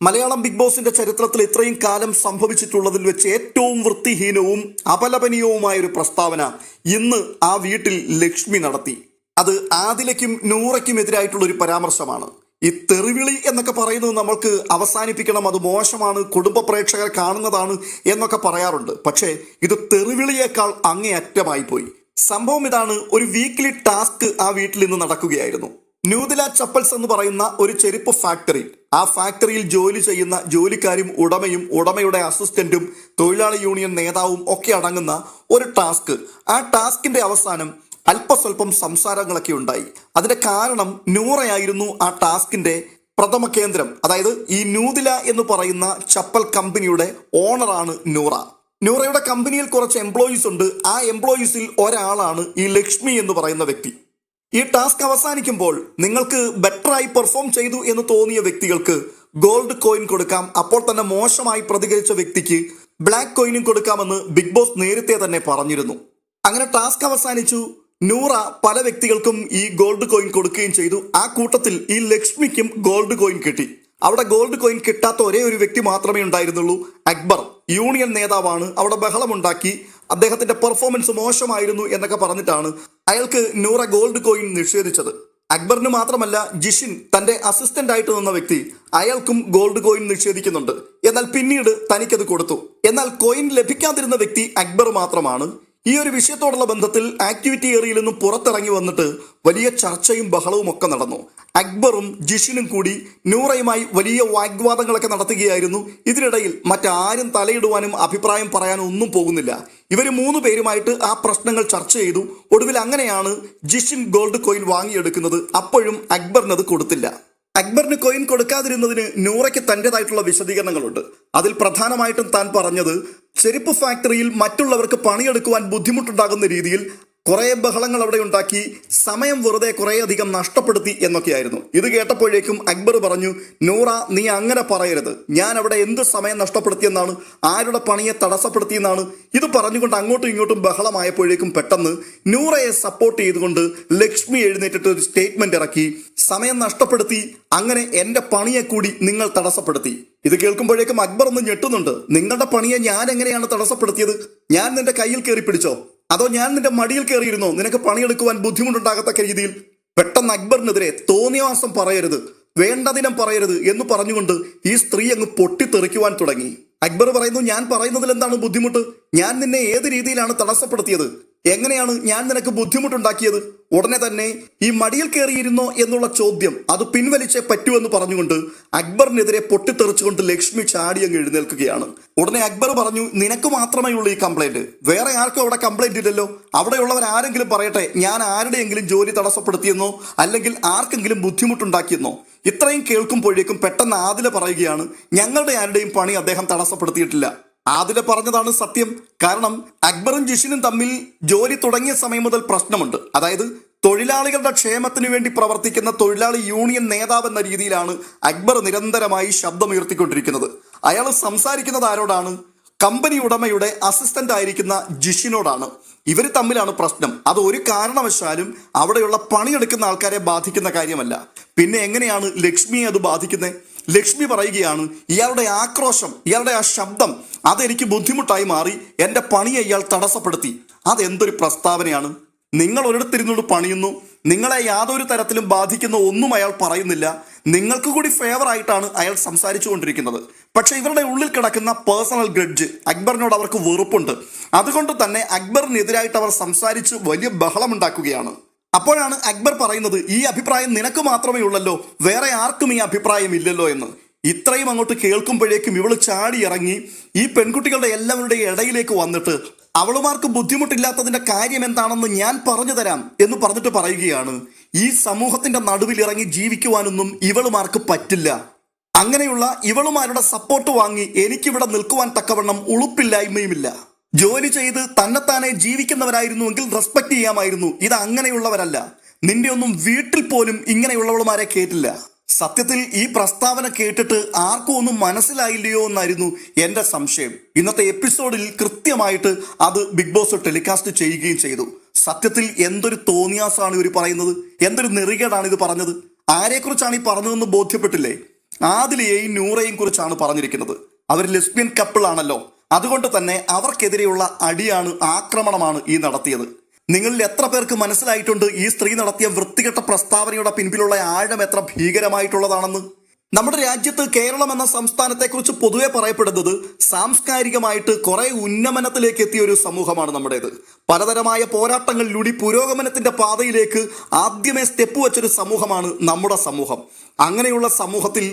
Malayalam big ബോസിന്റെ ചരിത്രത്തിൽ ഇത്രയും കാലം സംഭവിച്ചിട്ടുള്ളതിൽ വെച്ച് ഏറ്റവും വൃത്തിഹീനവും അപലപനീയവുമായ ഒരു പ്രസ്താവന ഇന്ന് ആ വീട്ടിൽ ലക്ഷ്മി നടത്തി. അത് ആദിലയ്ക്കും നൂറയ്ക്കും എതിരായിട്ടുള്ള ഒരു പരാമർശമാണ്. ഈ തെറിവിളി എന്നൊക്കെ പറയുന്നത് നമ്മൾക്ക് അവസാനിപ്പിക്കണം അത് മോശമാണ് കുടുംബ പ്രേക്ഷകർ കാണുന്നതാണ് എന്നൊക്കെ പറയാറുണ്ട്. പക്ഷേ ഇത് തെറിവിളിയേക്കാൾ അങ്ങേയറ്റമായി പോയി സംഭവം ഇതാണ് ഒരു വീക്ക്ലി ടാസ്ക് ആ വീട്ടിൽ നിന്ന് നടക്കുകയായിരുന്നു. ന്യൂദില ചപ്പൽസ് എന്ന് പറയുന്ന ഒരു ചെരുപ്പ് ഫാക്ടറി ആ ഫാക്ടറിയിൽ ജോലി ചെയ്യുന്ന ജോലിക്കാരും ഉടമയും ഉടമയുടെ അസിസ്റ്റന്റും തൊഴിലാളി യൂണിയൻ നേതാവും ഒക്കെ അടങ്ങുന്ന ഒരു ടാസ്ക് ആ ടാസ്കിന്റെ അവസാനം അല്പസ്വല്പം സംസാരങ്ങളൊക്കെ ഉണ്ടായി. അതിന്റെ കാരണം നൂറയായിരുന്നു ആ ടാസ്കിന്റെ പ്രഥമ കേന്ദ്രം. അതായത് ഈ ന്യൂതില എന്ന് പറയുന്ന ചപ്പൽ കമ്പനിയുടെ ഓണറാണ് നൂറ. നൂറയുടെ കമ്പനിയിൽ കുറച്ച് എംപ്ലോയീസ് ഉണ്ട്. ആ എംപ്ലോയീസിൽ ഒരാളാണ് ഈ ലക്ഷ്മി എന്ന് പറയുന്ന വ്യക്തി. ഈ ടാസ്ക് അവസാനിക്കുമ്പോൾ നിങ്ങൾക്ക് ബെറ്ററായി പെർഫോം ചെയ്തു എന്ന് തോന്നിയ വ്യക്തികൾക്ക് ഗോൾഡ് കോയിൻ കൊടുക്കാം. അപ്പോൾ തന്നെ മോശമായി പ്രതികരിച്ച വ്യക്തിക്ക് ബ്ലാക്ക് കോയിനും കൊടുക്കാമെന്ന് ബിഗ് ബോസ് നേരത്തെ തന്നെ പറഞ്ഞിരുന്നു. അങ്ങനെ ടാസ്ക് അവസാനിച്ചു. നൂറ പല വ്യക്തികൾക്കും ഈ ഗോൾഡ് കോയിൻ കൊടുക്കുകയും ചെയ്തു. ആ കൂട്ടത്തിൽ ഈ ലക്ഷ്മിക്കും ഗോൾഡ് കോയിൻ കിട്ടി. അവിടെ ഗോൾഡ് കോയിൻ കിട്ടാത്ത ഒരേ ഒരു വ്യക്തി മാത്രമേ ഉണ്ടായിരുന്നുള്ളൂ. അക്ബർ യൂണിയൻ നേതാവാണ്. അവിടെ ബഹളമുണ്ടാക്കി. അദ്ദേഹത്തിന്റെ പെർഫോമൻസ് മോശമായിരുന്നു എന്നൊക്കെ പറഞ്ഞിട്ടാണ് അയാൾക്ക് നൂറ ഗോൾഡ് കോയിൻ നിഷേധിച്ചത്. അക്ബറിന് മാത്രമല്ല ജിഷിൻ തന്റെ അസിസ്റ്റന്റ് ആയിട്ട് നിന്ന വ്യക്തി അയാൾക്കും ഗോൾഡ് കോയിൻ നിഷേധിക്കുന്നുണ്ട്. എന്നാൽ പിന്നീട് തനിക്കത് കൊടുത്തു. എന്നാൽ കോയിൻ ലഭിക്കാതിരുന്ന വ്യക്തി അക്ബർ മാത്രമാണ്. ഈ ഒരു വിഷയത്തോടുള്ള ബന്ധത്തിൽ ആക്ടിവിറ്റി ഏറിയിൽ നിന്നും പുറത്തിറങ്ങി വന്നിട്ട് വലിയ ചർച്ചയും ബഹളവും ഒക്കെ നടന്നു. അക്ബറും ജിഷിനും കൂടി നൂറയുമായി വലിയ വാഗ്വാദങ്ങളൊക്കെ നടത്തുകയായിരുന്നു. ഇതിനിടയിൽ മറ്റാരും തലയിടുവാനും അഭിപ്രായം പറയാനും ഒന്നും പോകുന്നില്ല. ഇവർ മൂന്ന് പേരുമായിട്ട് ആ പ്രശ്നങ്ങൾ ചർച്ച ചെയ്തു. ഒടുവിൽ അങ്ങനെയാണ് ജിഷിൻ ഗോൾഡ് കോയിൻ വാങ്ങിയെടുക്കുന്നത്. അപ്പോഴും അക്ബറിനത് കൊടുത്തില്ല. അക്ബറിന് കോയിൻ കൊടുക്കാതിരുന്നതിന് നൂറയ്ക്ക് തന്റെതായിട്ടുള്ള വിശദീകരണങ്ങളുണ്ട്. അതിൽ പ്രധാനമായിട്ടും താൻ പറഞ്ഞത് ചെരുപ്പ് ഫാക്ടറിയിൽ മറ്റുള്ളവർക്ക് പണിയെടുക്കുവാൻ ബുദ്ധിമുട്ടുണ്ടാകുന്ന രീതിയിൽ കുറേ ബഹളങ്ങൾ അവിടെ ഉണ്ടാക്കി സമയം വെറുതെ കുറേയധികം നഷ്ടപ്പെടുത്തി എന്നൊക്കെയായിരുന്നു. ഇത് കേട്ടപ്പോഴേക്കും അക്ബർ പറഞ്ഞു നൂറ നീ അങ്ങനെ പറയരുത്. ഞാൻ അവിടെ എന്ത് സമയം നഷ്ടപ്പെടുത്തിയെന്നാണ് ആരുടെ പണിയെ തടസ്സപ്പെടുത്തിയെന്നാണ് ഇത് പറഞ്ഞുകൊണ്ട് അങ്ങോട്ടും ഇങ്ങോട്ടും ബഹളമായപ്പോഴേക്കും പെട്ടെന്ന് നൂറയെ സപ്പോർട്ട് ചെയ്തുകൊണ്ട് ലക്ഷ്മി എഴുന്നേറ്റിട്ട് ഒരു സ്റ്റേറ്റ്മെന്റ് ഇറക്കി. സമയം നഷ്ടപ്പെടുത്തി അങ്ങനെ എന്റെ പണിയെ കൂടി നിങ്ങൾ തടസ്സപ്പെടുത്തി. ഇത് കേൾക്കുമ്പോഴേക്കും അക്ബർ ഒന്ന് ഞെട്ടുന്നുണ്ട്. നിങ്ങളുടെ പണിയെ ഞാൻ എങ്ങനെയാണ് തടസ്സപ്പെടുത്തിയത്? ഞാൻ നിന്റെ കയ്യിൽ കയറി പിടിച്ചോ? അതോ ഞാൻ നിന്റെ മടിയിൽ കയറിയിരുന്നോ? നിനക്ക് പണിയെടുക്കുവാൻ ബുദ്ധിമുട്ടുണ്ടാകത്തക്ക രീതിയിൽ പെട്ടെന്ന് അക്ബറിനെതിരെ തോന്നിയവാസം പറയരുത് വേണ്ടതിനം പറയരുത് എന്ന് പറഞ്ഞുകൊണ്ട് ഈ സ്ത്രീ അങ്ങ് പൊട്ടിത്തെറിക്കുവാൻ തുടങ്ങി. അക്ബർ പറയുന്നു ഞാൻ പറയുന്നതിൽ എന്താണ് ബുദ്ധിമുട്ട്? ഞാൻ നിന്നെ ഏത് രീതിയിലാണ് തടസ്സപ്പെടുത്തിയത്? എങ്ങനെയാണ് ഞാൻ നിനക്ക് ബുദ്ധിമുട്ടുണ്ടാക്കിയത്? ഉടനെ തന്നെ ഈ മടിയിൽ കയറിയിരുന്നോ എന്നുള്ള ചോദ്യം അത് പിൻവലിച്ചേ പറ്റുമെന്ന് പറഞ്ഞുകൊണ്ട് അക്ബറിനെതിരെ പൊട്ടിത്തെറിച്ചുകൊണ്ട് ലക്ഷ്മി ചാടി അങ്ങ് എഴുന്നേൽക്കുകയാണ്. ഉടനെ അക്ബർ പറഞ്ഞു നിനക്ക് മാത്രമേ ഉള്ളൂ ഈ കംപ്ലൈന്റ് വേറെ ആർക്കും അവിടെ കംപ്ലൈന്റ് ഇല്ലല്ലോ. അവിടെയുള്ളവർ ആരെങ്കിലും പറയട്ടെ ഞാൻ ആരുടെയെങ്കിലും ജോലി തടസ്സപ്പെടുത്തിയെന്നോ അല്ലെങ്കിൽ ആർക്കെങ്കിലും ബുദ്ധിമുട്ടുണ്ടാക്കിയെന്നോ? ഇത്രയും കേൾക്കുമ്പോഴേക്കും പെട്ടെന്ന് ആദില പറയുകയാണ് ഞങ്ങളുടെ ആരുടെയും പണി അദ്ദേഹം തടസ്സപ്പെടുത്തിയിട്ടില്ല. ആദില പറഞ്ഞതാണ് സത്യം. കാരണം അക്ബറും ജിഷിനും തമ്മിൽ ജോലി തുടങ്ങിയ സമയം മുതൽ പ്രശ്നമുണ്ട്. അതായത് തൊഴിലാളികളുടെ ക്ഷേമത്തിന് വേണ്ടി പ്രവർത്തിക്കുന്ന തൊഴിലാളി യൂണിയൻ നേതാവ് എന്ന രീതിയിലാണ് അക്ബർ നിരന്തരമായി ശബ്ദമുയർത്തിക്കൊണ്ടിരിക്കുന്നത്. അയാൾ സംസാരിക്കുന്നത് ആരോടാണ്? കമ്പനി ഉടമയുടെ അസിസ്റ്റന്റ് ആയിരിക്കുന്ന ജിഷിനോടാണ്. ഇവർ തമ്മിലാണ് പ്രശ്നം. അത് ഒരു കാരണവശാലും അവിടെയുള്ള പണിയെടുക്കുന്ന ആൾക്കാരെ ബാധിക്കുന്ന കാര്യമല്ല. പിന്നെ എങ്ങനെയാണ് ലക്ഷ്മിയെ അത് ബാധിക്കുന്നത് ലക്ഷ്മി പറയുകയാണ് ഇയാളുടെ ആക്രോശം ഇയാളുടെ ആ ശബ്ദം അതെനിക്ക് ബുദ്ധിമുട്ടായി മാറി എന്റെ പണിയെ ഇയാൾ തടസ്സപ്പെടുത്തി. അതെന്തൊരു പ്രസ്താവനയാണ്. നിങ്ങൾ ഒരിടത്തിരുന്നോട് പണിയുന്നു നിങ്ങളെ യാതൊരു തരത്തിലും ബാധിക്കുന്ന ഒന്നും അയാൾ പറയുന്നില്ല. നിങ്ങൾക്ക് കൂടി ഫേവർ ആയിട്ടാണ് അയാൾ സംസാരിച്ചു കൊണ്ടിരിക്കുന്നത് പക്ഷെ ഇവരുടെ ഉള്ളിൽ കിടക്കുന്ന പേഴ്സണൽ ഗ്രഡ്ജ് അക്ബറിനോട് അവർക്ക് വെറുപ്പുണ്ട്. അതുകൊണ്ട് തന്നെ അക്ബറിനെതിരായിട്ട് അവർ സംസാരിച്ച് വലിയ ബഹളമുണ്ടാക്കുകയാണ്. അപ്പോഴാണ് അക്ബർ പറയുന്നത് ഈ അഭിപ്രായം നിനക്ക് മാത്രമേ ഉള്ളല്ലോ വേറെ ആർക്കും ഈ അഭിപ്രായം ഇല്ലല്ലോ എന്ന്. ഇത്രയും അങ്ങോട്ട് കേൾക്കുമ്പോഴേക്കും ഇവൾ ചാടി ഇറങ്ങി ഈ പെൺകുട്ടികളുടെ എല്ലാവരുടെ ഇടയിലേക്ക് വന്നിട്ട് അവളുമാർക്ക് ബുദ്ധിമുട്ടില്ലാത്തതിന്റെ കാര്യം എന്താണെന്ന് ഞാൻ പറഞ്ഞു തരാം എന്ന് പറഞ്ഞിട്ട് പറയുകയാണ്. ഈ സമൂഹത്തിന്റെ നടുവിൽ ഇറങ്ങി ജീവിക്കുവാനൊന്നും ഇവളുമാർക്ക് പറ്റില്ല. അങ്ങനെയുള്ള ഇവളുമാരുടെ സപ്പോർട്ട് വാങ്ങി എനിക്കിവിടെ നിൽക്കുവാൻ തക്കവണ്ണം ഉളുപ്പില്ലായ്മയുമില്ല. ജോലി ചെയ്ത് തന്നെത്താനെ ജീവിക്കുന്നവരായിരുന്നുവെങ്കിൽ റെസ്പെക്ട് ചെയ്യാമായിരുന്നു. ഇത് അങ്ങനെയുള്ളവരല്ല നിന്റെ ഒന്നും വീട്ടിൽ പോലും ഇങ്ങനെയുള്ളവളുമാരെ കേട്ടില്ല. സത്യത്തിൽ ഈ പ്രസ്താവന കേട്ടിട്ട് ആർക്കും ഒന്നും മനസ്സിലായില്ലയോ എന്നായിരുന്നു എന്റെ സംശയം. ഇന്നത്തെ എപ്പിസോഡിൽ കൃത്യമായിട്ട് അത് ബിഗ് ബോസ് ടെലികാസ്റ്റ് ചെയ്യുകയും ചെയ്തു. സത്യത്തിൽ എന്തൊരു തോന്നിയാസാണ് ഇവർ പറയുന്നത്. എന്തൊരു നെറികേടാണ് ഇത് പറഞ്ഞത്. ആരെക്കുറിച്ചാണ് ഈ പറഞ്ഞതെന്ന് ബോധ്യപ്പെട്ടില്ലേ? ആദിലയെയും നൂറയും കുറിച്ചാണ് പറഞ്ഞിരിക്കുന്നത്. അവർ ലെസ്ബിയൻ കപ്പിൾ ആണല്ലോ. അതുകൊണ്ട് തന്നെ അവർക്കെതിരെയുള്ള അടിയാണ് ആക്രമണമാണ് ഈ നടത്തിയത്. നിങ്ങളിൽ എത്ര പേർക്ക് മനസ്സിലായിട്ടുണ്ട് ഈ സ്ത്രീ നടത്തിയ വൃത്തികെട്ട പ്രസ്താവനയുടെ പിൻപിലുള്ള ആഴം എത്ര ഭീകരമായിട്ടുള്ളതാണെന്ന്? നമ്മുടെ രാജ്യത്ത് കേരളം എന്ന സംസ്ഥാനത്തെക്കുറിച്ച് പൊതുവെ പറയപ്പെടുന്നത് സാംസ്കാരികമായിട്ട് കുറെ ഉന്നമനത്തിലേക്ക് എത്തിയ ഒരു സമൂഹമാണ് നമ്മുടേത്. പലതരമായ പോരാട്ടങ്ങളിലൂടെ പുരോഗമനത്തിന്റെ പാതയിലേക്ക് ആദ്യമേ സ്റ്റെപ്പ് വെച്ചൊരു സമൂഹമാണ് നമ്മുടെ സമൂഹം. അങ്ങനെയുള്ള സമൂഹത്തിൽ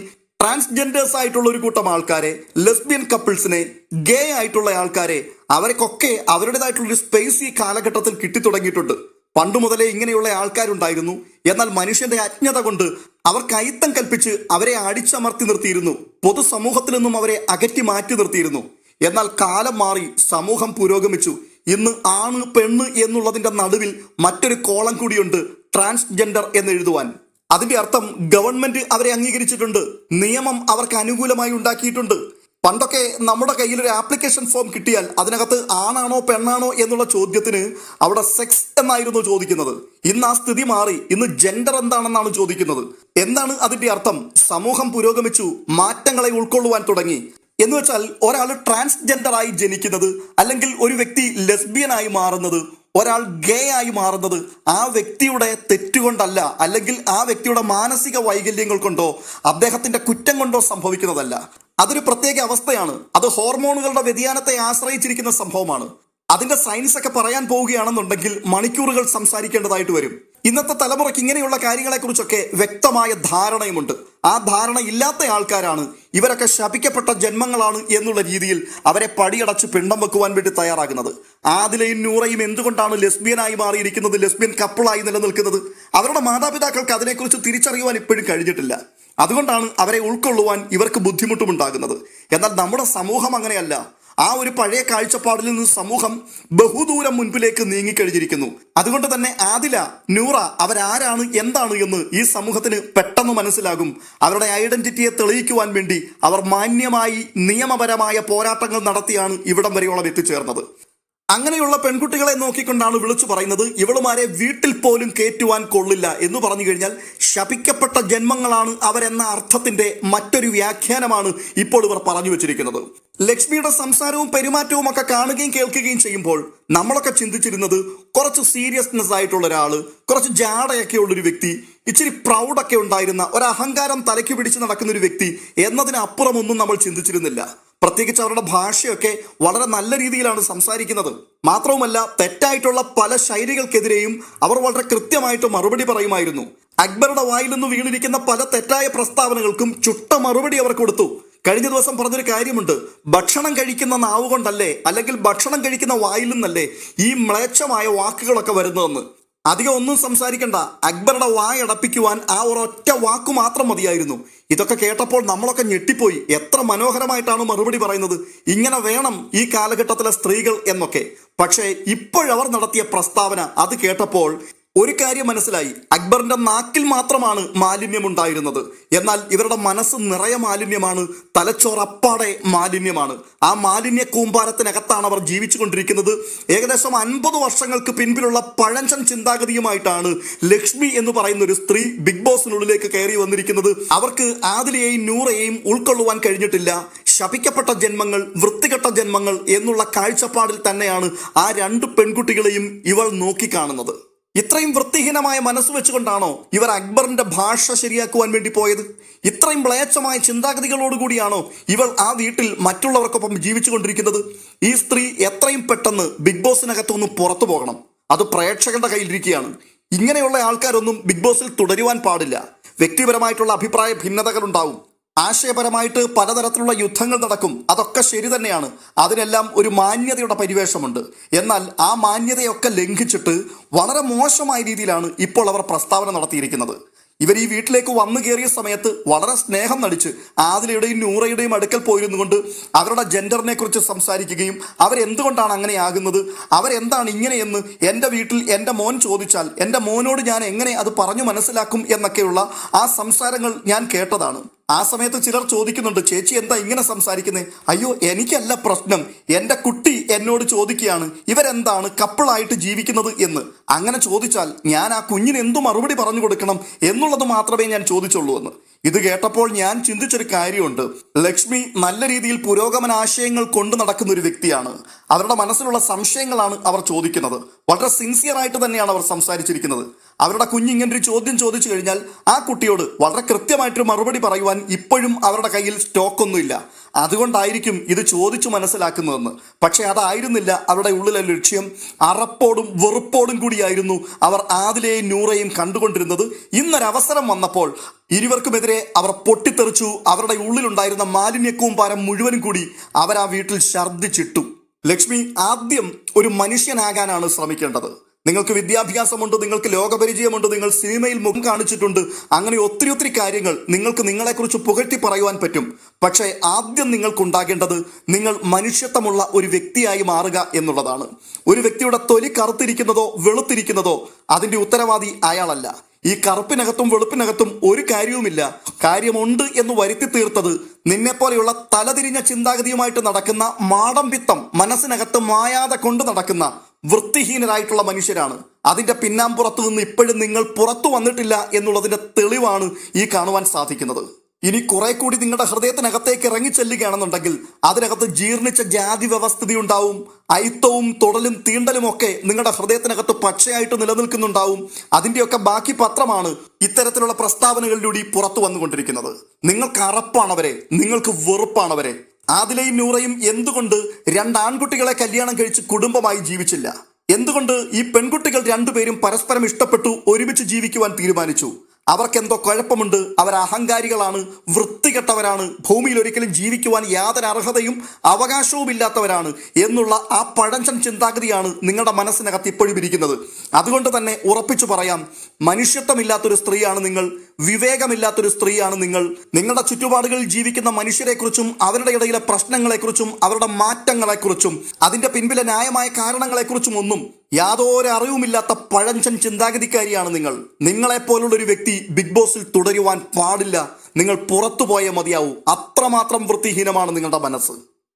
ട്രാൻസ്ജെൻഡേഴ്സ് ആയിട്ടുള്ള ഒരു കൂട്ടം ആൾക്കാരെ ലെസ്ബിയൻ കപ്പിൾസിനെ ഗേ ആയിട്ടുള്ള ആൾക്കാരെ അവർക്കൊക്കെ അവരുടേതായിട്ടുള്ള ഒരു സ്പേസ് ഈ കാലഘട്ടത്തിൽ കിട്ടിത്തുടങ്ങിയിട്ടുണ്ട്. പണ്ട് മുതലേ ഇങ്ങനെയുള്ള ആൾക്കാരുണ്ടായിരുന്നു. എന്നാൽ മനുഷ്യന്റെ അജ്ഞത കൊണ്ട് അവർ കൈത്തം കൽപ്പിച്ച് അവരെ അടിച്ചമർത്തി നിർത്തിയിരുന്നു. പൊതുസമൂഹത്തിൽ നിന്നും അവരെ അകറ്റി മാറ്റി നിർത്തിയിരുന്നു. എന്നാൽ കാലം മാറി സമൂഹം പുരോഗമിച്ചു. ഇന്ന് ആണ് പെണ്ണ് എന്നുള്ളതിന്റെ നടുവിൽ മറ്റൊരു കോളം കൂടിയുണ്ട് ട്രാൻസ്ജെൻഡർ എന്ന് എഴുതുവാൻ. അതിന്റെ അർത്ഥം ഗവൺമെന്റ് അവരെ അംഗീകരിച്ചിട്ടുണ്ട്. നിയമം അവർക്ക് അനുകൂലമായി ഉണ്ടാക്കിയിട്ടുണ്ട്. പണ്ടൊക്കെ നമ്മുടെ കയ്യിൽ ഒരു ആപ്ലിക്കേഷൻ ഫോം കിട്ടിയാൽ അതിനകത്ത് ആണാണോ പെണ്ണാണോ എന്നുള്ള ചോദ്യത്തിന് അവിടെ സെക്സ് എന്നായിരുന്നു ചോദിക്കുന്നത്. ഇന്ന് ആ സ്ഥിതി മാറി. ഇന്ന് ജെൻഡർ എന്താണെന്നാണ് ചോദിക്കുന്നത്. എന്താണ് അതിന്റെ അർത്ഥം? സമൂഹം പുരോഗമിച്ചു മാറ്റങ്ങളെ ഉൾക്കൊള്ളുവാൻ തുടങ്ങി. എന്ന് വെച്ചാൽ ഒരാൾ ട്രാൻസ്ജെൻഡർ ആയി ജനിക്കുന്നത് അല്ലെങ്കിൽ ഒരു വ്യക്തി ലെസ്ബിയനായി മാറുന്നത് ഒരാൾ ഗേ ആയി മാറുന്നത് ആ വ്യക്തിയുടെ തെറ്റുകൊണ്ടല്ല അല്ലെങ്കിൽ ആ വ്യക്തിയുടെ മാനസിക വൈകല്യങ്ങൾ കൊണ്ടോ അദ്ദേഹത്തിന്റെ കുറ്റം കൊണ്ടോ സംഭവിക്കുന്നതല്ല. അതൊരു പ്രത്യേക അവസ്ഥയാണ്. അത് ഹോർമോണുകളുടെ വ്യതിയാനത്തെ ആശ്രയിച്ചിരിക്കുന്ന സംഭവമാണ്. അതിന്റെ സയൻസ് ഒക്കെ പറയാൻ പോവുകയാണെന്നുണ്ടെങ്കിൽ മണിക്കൂറുകൾ സംസാരിക്കേണ്ടതായിട്ട് വരും. ഇന്നത്തെ തലമുറയ്ക്ക് ഇങ്ങനെയുള്ള കാര്യങ്ങളെക്കുറിച്ചൊക്കെ വ്യക്തമായ ധാരണയുമുണ്ട്. ആ ധാരണ ഇല്ലാത്ത ആൾക്കാരാണ് ഇവരൊക്കെ ശപിക്കപ്പെട്ട ജന്മങ്ങളാണ് എന്നുള്ള രീതിയിൽ അവരെ പടിയടച്ച് പിണ്ടം വെക്കുവാൻ വേണ്ടി തയ്യാറാകുന്നത്. ആദിലയും നൂറയും എന്തുകൊണ്ടാണ് ലെസ്ബിയനായി മാറിയിരിക്കുന്നത് ലെസ്ബിയൻ കപ്പിളായി നിലനിൽക്കുന്നത്? അവരുടെ മാതാപിതാക്കൾക്ക് അതിനെക്കുറിച്ച് തിരിച്ചറിയുവാൻ ഇപ്പോഴും കഴിഞ്ഞിട്ടില്ല. അതുകൊണ്ടാണ് അവരെ ഉൾക്കൊള്ളുവാൻ ഇവർക്ക് ബുദ്ധിമുട്ടുമുണ്ടാകുന്നത്. എന്നാൽ നമ്മുടെ സമൂഹം അങ്ങനെയല്ല. ആ ഒരു പഴയ കാഴ്ചപ്പാടിൽ നിന്ന് സമൂഹം ബഹുദൂരം മുൻപിലേക്ക് നീങ്ങിക്കഴിഞ്ഞിരിക്കുന്നു. അതുകൊണ്ട് തന്നെ ആദില നൂറ അവരാരാണ് എന്താണ് എന്ന് ഈ സമൂഹത്തിന് പെട്ടെന്ന് മനസ്സിലാകും. അവരുടെ ഐഡന്റിറ്റിയെ തെളിയിക്കുവാൻ വേണ്ടി അവർ മാന്യമായി നിയമപരമായ പോരാട്ടങ്ങൾ നടത്തിയാണ് ഇവിടം വരെയോളം എത്തിച്ചേർന്നത്. അങ്ങനെയുള്ള പെൺകുട്ടികളെ നോക്കിക്കൊണ്ടാണ് വിളിച്ചു പറയുന്നത്. ഇവളുമാരെ വീട്ടിൽ പോലും കയറ്റുവാൻ കൊള്ളില്ല എന്ന് പറഞ്ഞു കഴിഞ്ഞാൽ ശപിക്കപ്പെട്ട ജന്മങ്ങളാണ് അവരെന്ന അർത്ഥത്തിന്റെ മറ്റൊരു വ്യാഖ്യാനമാണ് ഇപ്പോൾ ഇവർ പറഞ്ഞു വെച്ചിരിക്കുന്നത്. ലക്ഷ്മിയുടെ സംസാരവും പെരുമാറ്റവും ഒക്കെ കാണുകയും കേൾക്കുകയും ചെയ്യുമ്പോൾ നമ്മളൊക്കെ ചിന്തിച്ചിരുന്നത് കുറച്ച് സീരിയസ്നെസ് ആയിട്ടുള്ള ഒരാൾ കുറച്ച് ജാടയൊക്കെ ഉള്ളൊരു വ്യക്തി ഇച്ചിരി പ്രൗഡൊക്കെ ഉണ്ടായിരുന്ന ഒരു അഹങ്കാരം തലയ്ക്ക് പിടിച്ച് നടക്കുന്ന ഒരു വ്യക്തി എന്നതിനപ്പുറമൊന്നും നമ്മൾ ചിന്തിച്ചിരുന്നില്ല. പ്രത്യേകിച്ച് അവരുടെ ഭാഷയൊക്കെ വളരെ നല്ല രീതിയിലാണ് സംസാരിക്കുന്നത്. മാത്രവുമല്ല തെറ്റായിട്ടുള്ള പല ശൈലികൾക്കെതിരെയും അവർ വളരെ കൃത്യമായിട്ട് മറുപടി പറയുമായിരുന്നു. അക്ബറുടെ വായിൽ നിന്ന് വീണിരിക്കുന്ന പല തെറ്റായ പ്രസ്താവനകൾക്കും ചുട്ട മറുപടി അവർ കൊടുത്തു. കഴിഞ്ഞ ദിവസം പറഞ്ഞൊരു കാര്യമുണ്ട്. ഭക്ഷണം കഴിക്കുന്ന നാവുകൊണ്ടല്ലേ അല്ലെങ്കിൽ ഭക്ഷണം കഴിക്കുന്ന വായിൽ നിന്നല്ലേ ഈ മ്ലേച്ഛമായ വാക്കുകളൊക്കെ വരുന്നതെന്ന്. അധികം ഒന്നും സംസാരിക്കണ്ട. അക്ബറുടെ വായടപ്പിക്കുവാൻ ആ ഒരൊറ്റ വാക്കു മാത്രം മതിയായിരുന്നു. ഇതൊക്കെ കേട്ടപ്പോൾ നമ്മളൊക്കെ ഞെട്ടിപ്പോയി. എത്ര മനോഹരമായിട്ടാണ് മറുപടി പറയുന്നത്. ഇങ്ങനെ വേണം ഈ കാലഘട്ടത്തിലെ സ്ത്രീകൾ എന്നൊക്കെ. പക്ഷേ ഇപ്പോഴവർ നടത്തിയ പ്രസ്താവന അത് കേട്ടപ്പോൾ ഒരു കാര്യം മനസ്സിലായി. അക്ബറിന്റെ നാക്കിൽ മാത്രമാണ് മാലിന്യം ഉണ്ടായിരുന്നത് എന്നാൽ ഇവരുടെ മനസ്സ് നിറയെ മാലിന്യമാണ് തലച്ചോറപ്പാടെ മാലിന്യമാണ്. ആ മാലിന്യ കൂമ്പാരത്തിനകത്താണ് അവർ ജീവിച്ചു കൊണ്ടിരിക്കുന്നത് ഏകദേശം അൻപത് വർഷങ്ങൾക്ക് പിൻപിലുള്ള പഴഞ്ചൻ ചിന്താഗതിയുമായിട്ടാണ് ലക്ഷ്മി എന്ന് പറയുന്ന ഒരു സ്ത്രീ ബിഗ് ബോസിനുള്ളിലേക്ക് കയറി വന്നിരിക്കുന്നത്. അവർക്ക് ആദിലയെയും നൂറയെയും ഉൾക്കൊള്ളുവാൻ കഴിഞ്ഞിട്ടില്ല. ശപിക്കപ്പെട്ട ജന്മങ്ങൾ വൃത്തികെട്ട ജന്മങ്ങൾ എന്നുള്ള കാഴ്ചപ്പാടിൽ തന്നെയാണ് ആ രണ്ട് പെൺകുട്ടികളെയും ഇവൾ നോക്കിക്കാണുന്നത്. ഇത്രയും വൃത്തിഹീനമായ മനസ്സ് വെച്ചുകൊണ്ടാണോ ഇവർ അക്ബറിന്റെ ഭാഷ ശരിയാക്കുവാൻ വേണ്ടി പോയത്? ഇത്രയും മ്ലേച്ഛമായ ചിന്താഗതികളോടുകൂടിയാണോ ഇവൾ ആ വീട്ടിൽ മറ്റുള്ളവർക്കൊപ്പം ജീവിച്ചുകൊണ്ടിരിക്കുന്നത്? ഈ സ്ത്രീ എത്രയും പെട്ടെന്ന് ബിഗ് ബോസിനകത്തൊന്ന് പുറത്തു പോകണം. അത് പ്രേക്ഷകരുടെ കയ്യിലിരിക്കുകയാണ്. ഇങ്ങനെയുള്ള ആൾക്കാരൊന്നും ബിഗ് ബോസിൽ തുടരുവാൻ പാടില്ല. വ്യക്തിപരമായിട്ടുള്ള അഭിപ്രായ ഭിന്നതകൾ ഉണ്ടാവും ആശയപരമായിട്ട് പലതരത്തിലുള്ള യുദ്ധങ്ങൾ നടക്കും. അതൊക്കെ ശരി തന്നെയാണ്. അതിനെല്ലാം ഒരു മാന്യതയുടെ പരിവേഷമുണ്ട്. എന്നാൽ ആ മാന്യതയൊക്കെ ലംഘിച്ചിട്ട് വളരെ മോശമായ രീതിയിലാണ് ഇപ്പോൾ അവർ പ്രസ്താവന നടത്തിയിരിക്കുന്നത്. ഇവർ ഈ വീട്ടിലേക്ക് വന്നു കയറിയ സമയത്ത് വളരെ സ്നേഹം നടിച്ച് ആദിലയുടെയും നൂറയുടെയും അടുക്കൽ പോയിരുന്നു കൊണ്ട് അവരുടെ ജെൻഡറിനെ കുറിച്ച് സംസാരിക്കുകയും അവരെന്തുകൊണ്ടാണ് അങ്ങനെ ആകുന്നത്? അവരെന്താണ് ഇങ്ങനെയെന്ന് എന്റെ വീട്ടിൽ എന്റെ മോൻ ചോദിച്ചാൽ എന്റെ മോനോട് ഞാൻ എങ്ങനെ അത് പറഞ്ഞു മനസ്സിലാക്കും എന്നൊക്കെയുള്ള ആ സംസാരങ്ങൾ ഞാൻ കേട്ടതാണ്. ആ സമയത്ത് ചിലർ ചോദിക്കുന്നുണ്ട് ചേച്ചി എന്താ ഇങ്ങനെ സംസാരിക്കുന്നത് അയ്യോ എനിക്കല്ല പ്രശ്നം. എന്റെ കുട്ടി എന്നോട് ചോദിക്കുകയാണ് ഇവരെന്താണ് കപ്പിളായിട്ട് ജീവിക്കുന്നത് എന്ന്. അങ്ങനെ ചോദിച്ചാൽ ഞാൻ ആ കുഞ്ഞിന് എന്തു മറുപടി പറഞ്ഞു കൊടുക്കണം എന്നുള്ളത് മാത്രമേ ഞാൻ ചോദിച്ചുള്ളൂ എന്ന്. ഇത് കേട്ടപ്പോൾ ഞാൻ ചിന്തിച്ചൊരു കാര്യമുണ്ട്. ലക്ഷ്മി നല്ല രീതിയിൽ പുരോഗമന ആശയങ്ങൾ കൊണ്ടു നടക്കുന്ന ഒരു വ്യക്തിയാണ്. അവരുടെ മനസ്സിലുള്ള സംശയങ്ങളാണ് അവർ ചോദിക്കുന്നത്. വളരെ സിൻസിയർ ആയിട്ട് തന്നെയാണ് അവർ സംസാരിച്ചിരിക്കുന്നത്. അവരുടെ കുഞ്ഞ് ഇങ്ങനെ ഒരു ചോദ്യം ചോദിച്ചു കഴിഞ്ഞാൽ ആ കുട്ടിയോട് വളരെ കൃത്യമായിട്ടൊരു മറുപടി പറയുവാൻ ഇപ്പോഴും അവരുടെ കയ്യിൽ സ്റ്റോക്കൊന്നുമില്ല. അതുകൊണ്ടായിരിക്കും ഇത് ചോദിച്ചു മനസ്സിലാക്കുന്നതെന്ന്. പക്ഷേ അതായിരുന്നില്ല അവരുടെ ഉള്ളിലെ ലക്ഷ്യം. അറപ്പോടും വെറുപ്പോടും കൂടിയായിരുന്നു അവർ ആദിലെയും നൂറയും കണ്ടുകൊണ്ടിരുന്നത്. ഇന്നൊരവസരം വന്നപ്പോൾ ഇരുവർക്കുമെതിരെ അവർ പൊട്ടിത്തെറിച്ചു. അവരുടെ ഉള്ളിലുണ്ടായിരുന്ന മാലിന്യക്കവും പാരം മുഴുവനും കൂടി അവർ ആ വീട്ടിൽ ഛർദ്ദിച്ചിട്ടു. ലക്ഷ്മി ആദ്യം ഒരു മനുഷ്യനാകാനാണ് ശ്രമിക്കേണ്ടത്. നിങ്ങൾക്ക് വിദ്യാഭ്യാസമുണ്ട് നിങ്ങൾക്ക് ലോകപരിചയമുണ്ട് നിങ്ങൾ സിനിമയിൽ മുഖം കാണിച്ചിട്ടുണ്ട്. അങ്ങനെ ഒത്തിരി ഒത്തിരി കാര്യങ്ങൾ നിങ്ങൾക്ക് നിങ്ങളെക്കുറിച്ച് പുകഴ്ത്തി പറയുവാൻ പറ്റും. പക്ഷേ ആദ്യം നിങ്ങൾക്കുണ്ടാകേണ്ടത് നിങ്ങൾ മനുഷ്യത്വമുള്ള ഒരു വ്യക്തിയായി മാറുക എന്നുള്ളതാണ്. ഒരു വ്യക്തിയുടെ തൊലി കറുത്തിരിക്കുന്നതോ വെളുത്തിരിക്കുന്നതോ അതിന്റെ ഉത്തരവാദി അയാളല്ല. ഈ കറുപ്പിനകത്തും വെളുപ്പിനകത്തും ഒരു കാര്യവുമില്ല. കാര്യമുണ്ട് എന്ന് വരുത്തി തീർത്തത് നിന്നെപ്പോലെയുള്ള തലതിരിഞ്ഞ ചിന്താഗതിയുമായിട്ട് നടക്കുന്ന മാടംപിത്തം മനസ്സിനകത്ത് മായാതെ കൊണ്ട് നടക്കുന്ന വൃത്തിഹീനരായിട്ടുള്ള മനുഷ്യരാണ്. അതിന്റെ പിന്നാമ്പുറത്ത് നിന്ന് ഇപ്പോഴും നിങ്ങൾ പുറത്തു വന്നിട്ടില്ല എന്നുള്ളതിന്റെ തെളിവാണ് ഈ കാണുവാൻ സാധിക്കുന്നത്. ഇനി കുറെ കൂടി നിങ്ങളുടെ ഹൃദയത്തിനകത്തേക്ക് ഇറങ്ങി ചെല്ലുകയാണെന്നുണ്ടെങ്കിൽ അതിനകത്ത് ജീർണിച്ച ജാതി വ്യവസ്ഥിതി ഉണ്ടാവും. അയിത്തവും തുടലും തീണ്ടലും ഒക്കെ നിങ്ങളുടെ ഹൃദയത്തിനകത്ത് പച്ചയായിട്ട് നിലനിൽക്കുന്നുണ്ടാവും. അതിന്റെയൊക്കെ ബാക്കി പത്രമാണ് ഇത്തരത്തിലുള്ള പ്രസ്താവനകളിലൂടെ പുറത്തു വന്നുകൊണ്ടിരിക്കുന്നത്. നിങ്ങൾക്ക് അറപ്പാണവരെ നിങ്ങൾക്ക് വെറുപ്പാണവരെ ആദിലയും നൂറയും എന്തുകൊണ്ട് രണ്ട് ആൺകുട്ടികളെ കല്യാണം കഴിച്ച് കുടുംബമായി ജീവിച്ചില്ല? എന്തുകൊണ്ട് ഈ പെൺകുട്ടികൾ രണ്ടുപേരും പരസ്പരം ഇഷ്ടപ്പെട്ടു ഒരുമിച്ച് ജീവിക്കുവാൻ തീരുമാനിച്ചു? അവർക്കെന്തോ കുഴപ്പമുണ്ട് അവർ അഹങ്കാരികളാണ് വൃത്തികെട്ടവരാണ് ഭൂമിയിൽ ഒരിക്കലും ജീവിക്കുവാൻ യാതൊരു അർഹതയും അവകാശവും ഇല്ലാത്തവരാണ് എന്നുള്ള ആ പഴഞ്ചൻ ചിന്താഗതിയാണ് നിങ്ങളുടെ മനസ്സിനകത്ത് ഇപ്പോഴും ഇരിക്കുന്നത്. അതുകൊണ്ട് തന്നെ ഉറപ്പിച്ചു പറയാം മനുഷ്യത്വമില്ലാത്തൊരു സ്ത്രീയാണ് നിങ്ങൾ. വിവേകമില്ലാത്തൊരു സ്ത്രീയാണ് നിങ്ങൾ. നിങ്ങളുടെ ചുറ്റുപാടുകളിൽ ജീവിക്കുന്ന മനുഷ്യരെക്കുറിച്ചും അവരുടെ ഇടയിലെ പ്രശ്നങ്ങളെക്കുറിച്ചും അവരുടെ മാറ്റങ്ങളെക്കുറിച്ചും അതിന്റെ പിൻപിലെ ന്യായമായ കാരണങ്ങളെക്കുറിച്ചും ഒന്നും യാതൊരു അറിവുമില്ലാത്ത പഴഞ്ചൻ ചിന്താഗതിക്കാരിയാണ് നിങ്ങൾ. നിങ്ങളെപ്പോലുള്ള ഒരു വ്യക്തി ബിഗ് ബോസിൽ തുടരുവാൻ പാടില്ല. നിങ്ങൾ പുറത്തു പോയേ മതിയാവൂ. അത്രമാത്രം വൃത്തിഹീനമാണ് നിങ്ങളുടെ മനസ്സ്.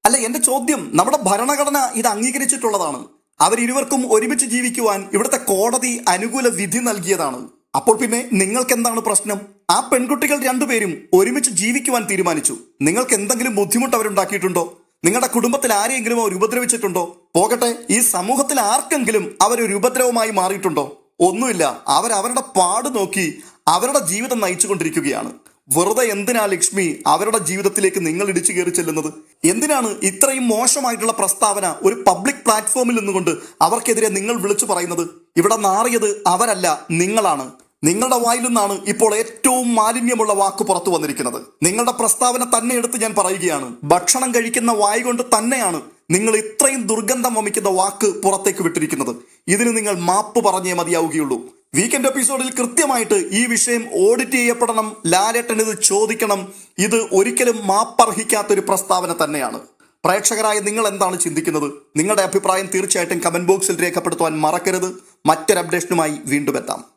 അല്ല എന്റെ ചോദ്യം നമ്മുടെ ഭരണഘടന ഇത് അംഗീകരിച്ചിട്ടുള്ളതാണ്. അവരിരുവർക്കും ഒരുമിച്ച് ജീവിക്കുവാൻ ഇവിടുത്തെ കോടതി അനുകൂല വിധി നൽകിയതാണ്. അപ്പോൾ പിന്നെ നിങ്ങൾക്ക് എന്താണ് പ്രശ്നം? ആ പെൺകുട്ടികൾ രണ്ടുപേരും ഒരുമിച്ച് ജീവിക്കുവാൻ തീരുമാനിച്ചു. നിങ്ങൾക്ക് എന്തെങ്കിലും ബുദ്ധിമുട്ട് അവരുണ്ടാക്കിയിട്ടുണ്ടോ? നിങ്ങളുടെ കുടുംബത്തിൽ ആരെയെങ്കിലും അവർ ഉപദ്രവിച്ചിട്ടുണ്ടോ? പോകട്ടെ ഈ സമൂഹത്തിൽ ആർക്കെങ്കിലും അവരൊരു ഉപദ്രവമായി മാറിയിട്ടുണ്ടോ? ഒന്നുമില്ല. അവർ അവരുടെ പാട് നോക്കി അവരുടെ ജീവിതം നയിച്ചുകൊണ്ടിരിക്കുകയാണ്. വെറുതെ എന്തിനാ ലക്ഷ്മി അവരുടെ ജീവിതത്തിലേക്ക് നിങ്ങൾ ഇടിച്ചു കയറി ചെല്ലുന്നത്? എന്തിനാണ് ഇത്രയും മോശമായിട്ടുള്ള പ്രസ്താവന ഒരു പബ്ലിക് പ്ലാറ്റ്ഫോമിൽ നിന്നുകൊണ്ട് അവർക്കെതിരെ നിങ്ങൾ വിളിച്ചു പറയുന്നത്? ഇവിടെ നാറിയത് അവരല്ല നിങ്ങളാണ്. നിങ്ങളുടെ വായിൽ നിന്നാണ് ഇപ്പോൾ ഏറ്റവും മാലിന്യമുള്ള വാക്ക് പുറത്തു വന്നിരിക്കുന്നത്. നിങ്ങളുടെ പ്രസ്താവന തന്നെ എടുത്ത് ഞാൻ പറയുകയാണ്. ഭക്ഷണം കഴിക്കുന്ന വായി കൊണ്ട് തന്നെയാണ് നിങ്ങൾ ഇത്രയും ദുർഗന്ധം വമിക്കുന്ന വാക്ക് പുറത്തേക്ക് വിട്ടിരിക്കുന്നത്. ഇതിന് നിങ്ങൾ മാപ്പ് പറഞ്ഞേ മതിയാവുകയുള്ളൂ. വീക്കെൻഡ് എപ്പിസോഡിൽ കൃത്യമായിട്ട് ഈ വിഷയം ഓഡിറ്റ് ചെയ്യപ്പെടണം ലാലേട്ടൻ ഇത് ചോദിക്കണം. ഇത് ഒരിക്കലും മാപ്പർഹിക്കാത്തൊരു പ്രസ്താവന തന്നെയാണ്. പ്രേക്ഷകരായ നിങ്ങൾ എന്താണ് ചിന്തിക്കുന്നത്? നിങ്ങളുടെ അഭിപ്രായം തീർച്ചയായിട്ടും കമന്റ് ബോക്സിൽ രേഖപ്പെടുത്തുവാൻ മറക്കരുത്. മറ്റൊരു അപ്ഡേഷനുമായി വീണ്ടും എത്താം.